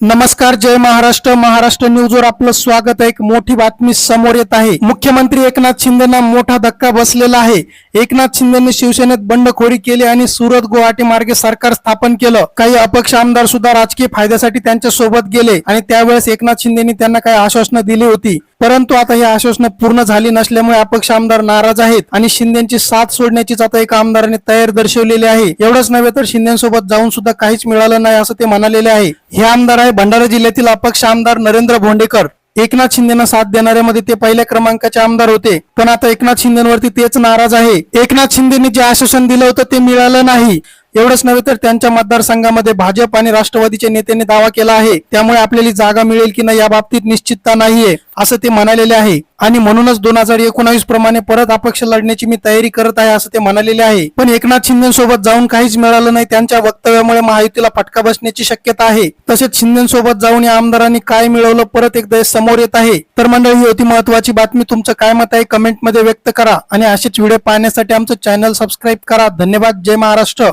नमस्कार जय महाराष्ट्र. महाराष्ट्र न्यूजवर आपलं स्वागत आहे. एक मोठी बातमी समोर येत आहे. मुख्यमंत्री एकनाथ शिंदेना मोठा धक्का बसलेला आहे. एकनाथ शिंदेने शिवसेनेत बंडखोरी केली आणि सुरत गुवाहाटी मार्गे सरकार स्थापन केलं. काही अपक्ष आमदार सुद्धा राजकीय फायद्यासाठी त्यांच्यासोबत गेले आणि त्यावेळेस एकनाथ शिंदेनी त्यांना काही आश्वासनं दिली होती. परंतु आता ही आश्वासनं पूर्ण झाली नसल्यामुळे अपक्ष आमदार नाराज आहेत आणि शिंदेची साथ सोडण्याचीच आता एका आमदाराने तयार दर्शवलेली आहे. एवढंच नव्हे तर शिंदेसोबत जाऊन सुद्धा काहीच मिळालं नाही असं ते म्हणालेले आहे. हे आमदार आहे भंडारा जिल्ह्यातील अपक्ष आमदार नरेंद्र भोंडेकर. एकनाथ शिंदेना साथ देणाऱ्यामध्ये ते पहिल्या क्रमांकाचे आमदार होते. पण आता एकनाथ शिंदेवरती तेच नाराज आहे. एकनाथ शिंदेनी जे आश्वासन दिलं होतं ते मिळालं नाही. एवढंच नव्हे तर त्यांच्या मतदारसंघामध्ये भाजप आणि राष्ट्रवादीच्या नेत्यांनी दावा केला आहे. त्यामुळे आपल्याला जागा मिळेल की नाही या बाबतीत निश्चितता नाहीये असं ते म्हणालेले आहे. आणि म्हणूनच दोन हजार एकोणावीस प्रमाणे परत अपक्ष लढण्याची मी तयारी करत आहे असं ते म्हणालेले आहे. पण एकनाथ शिंदेसोबत जाऊन काहीच मिळालं नाही त्यांच्या वक्तव्यामुळे महायुतीला फटका बसण्याची शक्यता आहे. तसेच शिंदेसोबत जाऊन या आमदारांनी काय मिळवलं परत एकदा समोर येत आहे. तर मंडळी ही होती महत्वाची बातमी तुमचं काय मत आहे कमेंटमध्ये व्यक्त करा. आणि असेच व्हिडिओ पाहण्यासाठी आमचं चॅनल सबस्क्राईब करा. धन्यवाद. जय महाराष्ट्र.